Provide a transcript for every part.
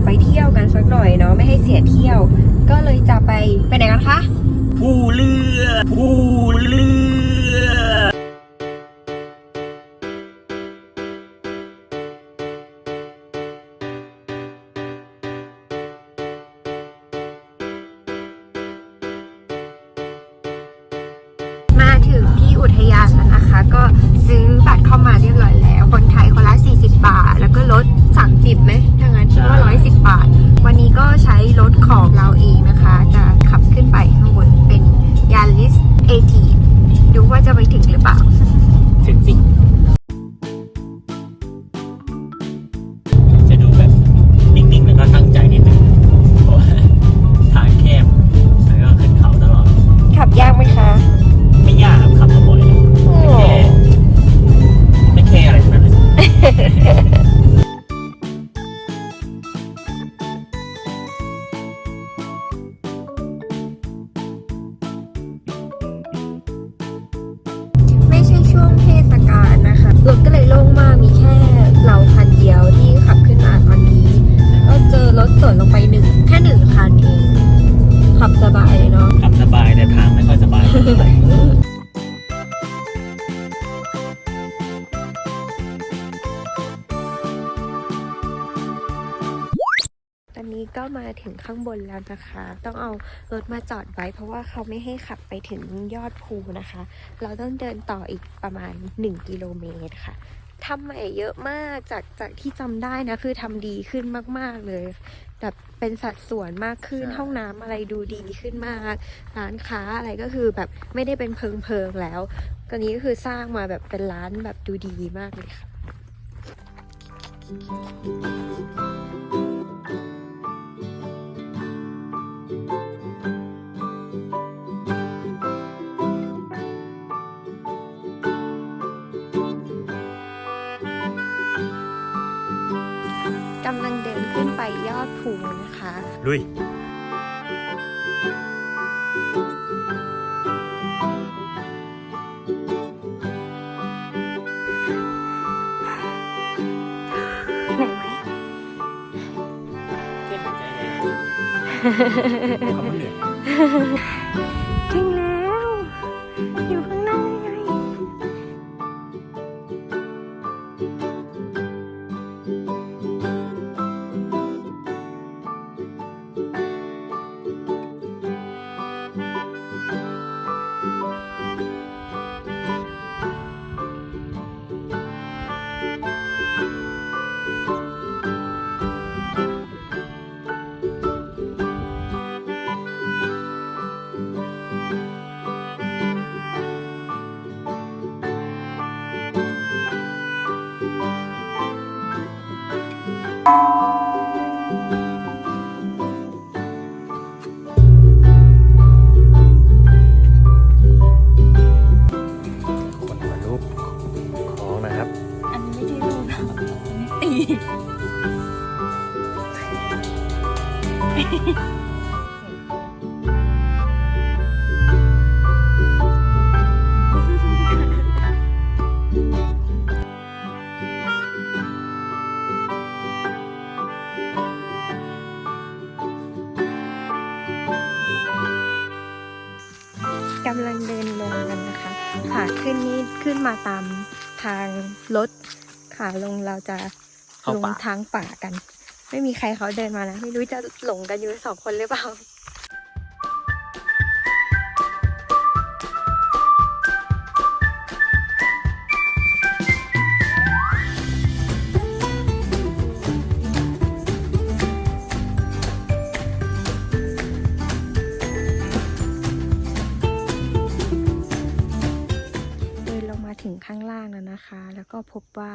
จะไปเที่ยวกันสักหน่อยเนาะไม่ให้เสียเที่ยว ก็เลยจะไปไปไหนกันคะผู้เลือดผู้เลือดมาถึงที่อุทยานแล้วนะคะ ก็ จะไปถึงหรือเปล่า ถึงสิจะดูแบบนิ่งๆ แล้วก็ตั้งใจนิดนึงเพราะว่าทางแคบแล้วก็ขึ้นเขาตลอด ขับยากไหมคะ ไม่ยากครับขับมาบ่อยแล้วไม่แค่ไม่แค่อะไรทั้งนั้นเลย สวนลงไปหนึ่งแค่หนึ่งคันเองขับสบายเลยเนาะขับสบายแต่ทางไม่ค่อยสบายเท่าไหร่ตอนนี้ก็มาถึงข้างบนแล้วนะคะ ต้องเอารถมาจอดไว้ เพราะว่าเขาไม่ให้ขับไปถึงยอดภูนะคะ เราต้องเดินต่ออีกประมาณ 1 กิโลเมตรค่ะ ทำใหม่เยอะมากจากจากที่จำได้นะ คือทำดีขึ้นมาก ๆเลย แบบเป็นสัดส่วนมากขึ้นห้องน้ำอะไรดูดีขึ้นมาก ร้านค้าอะไรก็คือแบบไม่ได้เป็นเพิงเพิงๆแล้วตอนนี้ก็คือสร้างมาแบบเป็นร้านแบบดูดีมากเลยค่ะ กำลังเดินขึ้นไปยอดภูนะคะ ลุยเหนื่อยไหม คนหัวรูปของนะครับ อันนี้ไม่ใช่รูปนะตีำลังเดินลงกันนะคะ ขาขึ้นนี่ขึ้นมาตามทางรถขาลงเราจะเข้าลงป่าทางป่ากัน ไม่มีใครเขาเดินมานะ ไม่รู้จะหลงกันอยู่สองคนหรือเปล่า ก็พบว่า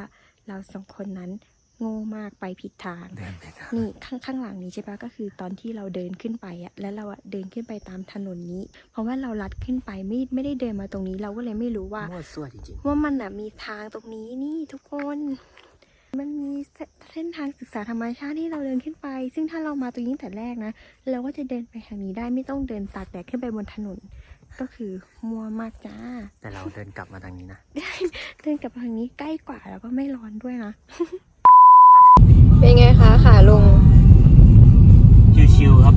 เราสองคนนั้นโง่มากไปผิดทาง เดินไปทางนี่ข้างข้างหลังนี้ใช่ปะก็คือตอนที่เราเดินขึ้นไปอะแล้วเราอะเดินขึ้นไปตามถนนนี้ เพราะว่าเราลัดขึ้นไปไม่ไม่ได้เดินมาตรงนี้ เราก็เลยไม่รู้ว่า มั่วซั่วจริงว่ามันอะมีทางตรงนี้นี่ทุกคน มันมีเสเส้นทางศึกษาธรรมชาติที่เราเดินขึ้นไป ซึ่งถ้าเรามาตรงนี้ตั้งแต่แรกนะ เราก็จะเดินไปทางนี้ได้ไม่ต้องเดินตากแดดขึ้นไปบนถนน ก็คือมัวมากจ้า แต่เราเดินกลับมาทางนี้นะ เดินกลับทางนี้ใกล้กว่าแล้วก็ไม่ร้อนด้วยนะ เป็นไงคะขาลง ชิวๆครับ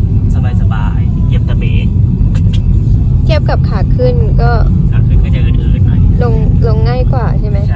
สบายๆเหยียบตะเบกเทียบกับขาขึ้นก็ ขาขึ้นก็จะอืดๆหน่อยลงลงง่ายกว่าใช่ไหม ใช่